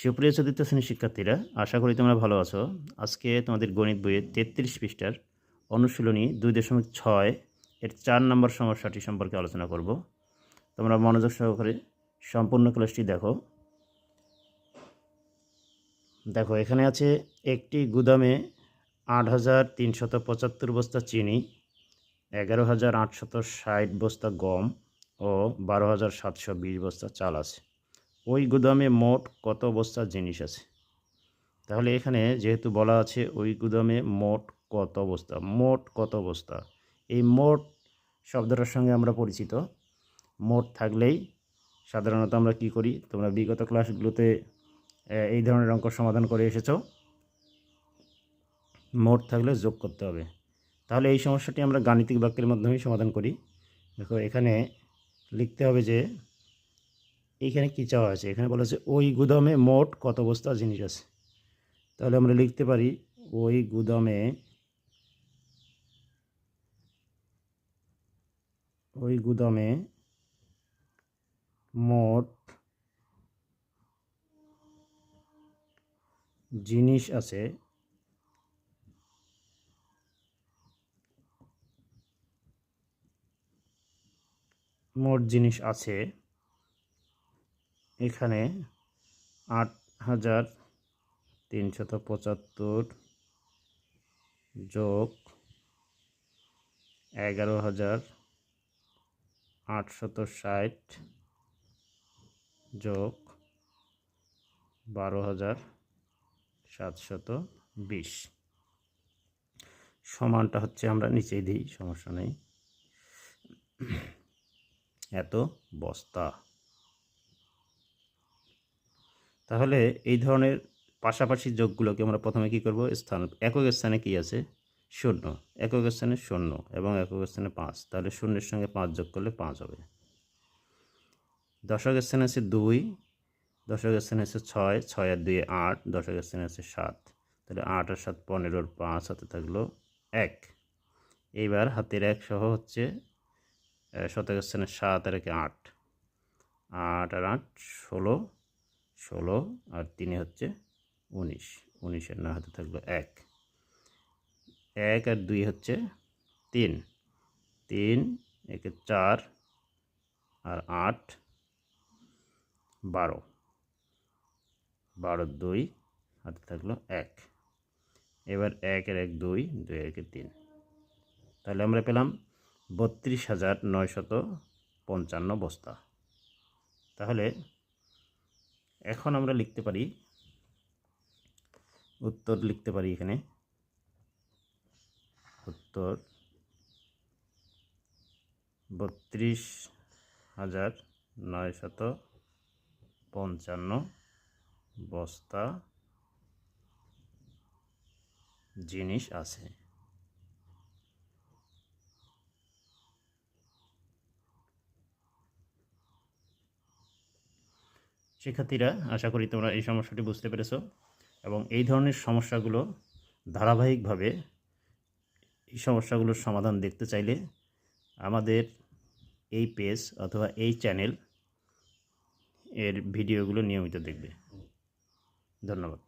সুপ্রিয় চতুর্থ শ্রেণির শিক্ষার্থীরা, আশা করি তোমরা ভালো আছো। আজকে তোমাদের গণিত বইয়ের তেত্রিশ পৃষ্ঠার অনুশীলনী দুই দশমিক ছয় এর চার নম্বর সমস্যাটি সম্পর্কে আলোচনা করব। তোমরা মনোযোগ সহকারে সম্পূর্ণ ক্লাসটি দেখো। দেখো, এখানে আছে একটি গুদামে আট হাজার তিনশত পঁচাত্তর বস্তা চিনি, এগারো হাজার আটশত ষাট বস্তা গম ও বারো হাজার সাতশো বিশ বস্তা চাল আছে। ওই গুদামে মোট কত বস্তা জিনিস আছে? তাহলে এখানে যেহেতু বলা আছে ওই গুদামে মোট কত বস্তা, মোট কত বস্তা? এই মোট শব্দটার সঙ্গে আমরা পরিচিত। মোট থাকলেই সাধারণত আমরা কি করি? তোমরা বিগত ক্লাসগুলোতে এই ধরনের অঙ্ক সমাধান করে এসেছ। মোট থাকলে যোগ করতে হবে। তাহলে এই সমস্যাটি আমরা গাণিতিক বাক্যের মাধ্যমেই সমাধান করি। দেখো এখানে লিখতে হবে যে এইখানে কী চাওয়া আছে? এখানে বলা আছে, ওই গুদামে মোট কত বস্তা জিনিস আছে? তাহলে আমরা লিখতে পারি, ওই গুদামে ওই গুদামে মোট জিনিস আছে মোট জিনিস আছে এখানে আট হাজার তিনশত পঁচাত্তর যোগ এগারো হাজার আটশত ষাট যোগ বারো হাজার সাতশত বিশ। সমানটা হচ্ছে আমরা নিচেই দিই, সমস্যা নেই। এত বস্তা। তাহলে এই ধরনের পাশাপাশি যোগগুলোকে আমরা প্রথমে কি করব? স্থান, একক স্থানে কি আছে? শূন্য। একক স্থানে শূন্য এবং একক স্থানে পাঁচ। তাহলে শূন্যের সঙ্গে পাঁচ যোগ করলে পাঁচ হবে। দশক স্থানে আছে দুই, দশক স্থানে আছে ছয় ছয় আর দুই আট, দশক স্থানে আছে সাত। তাহলে আট আর সাত পনেরোর পাঁচ হাতে থাকল এক। এইবার হাতের এক সহ হচ্ছে শতক স্থানে সাত আর একে আট। আট আর আট, ষোলো। ষোলো আর তিনে হচ্ছে উনিশ। উনিশের না হাতে থাকল এক। এক আর দুই হচ্ছে তিন। তিন, একে চার আর আট, বারো। বারো, দুই, হাতে থাকল এক। এবার একের এক, দুই দুই একে তিন। তাহলে আমরা পেলাম বত্রিশ হাজার নয়শত পঞ্চান্ন বস্তা। তাহলে এখন আমরা লিখতে পারি, উত্তর লিখতে পারি এখানে। উত্তর বত্রিশ হাজার নয়শত পঞ্চান্ন বস্তা জিনিস আছে। শিক্ষার্থীরা, আশা করি তোমরা এই সমস্যাটি বুঝতে পেরেছ এবং এই ধরনের সমস্যাগুলো ধারাবাহিকভাবে এই সমস্যাগুলোর সমাধান দেখতে চাইলে আমাদের এই পেজ অথবা এই চ্যানেল এর ভিডিওগুলো নিয়মিত দেখবে। ধন্যবাদ।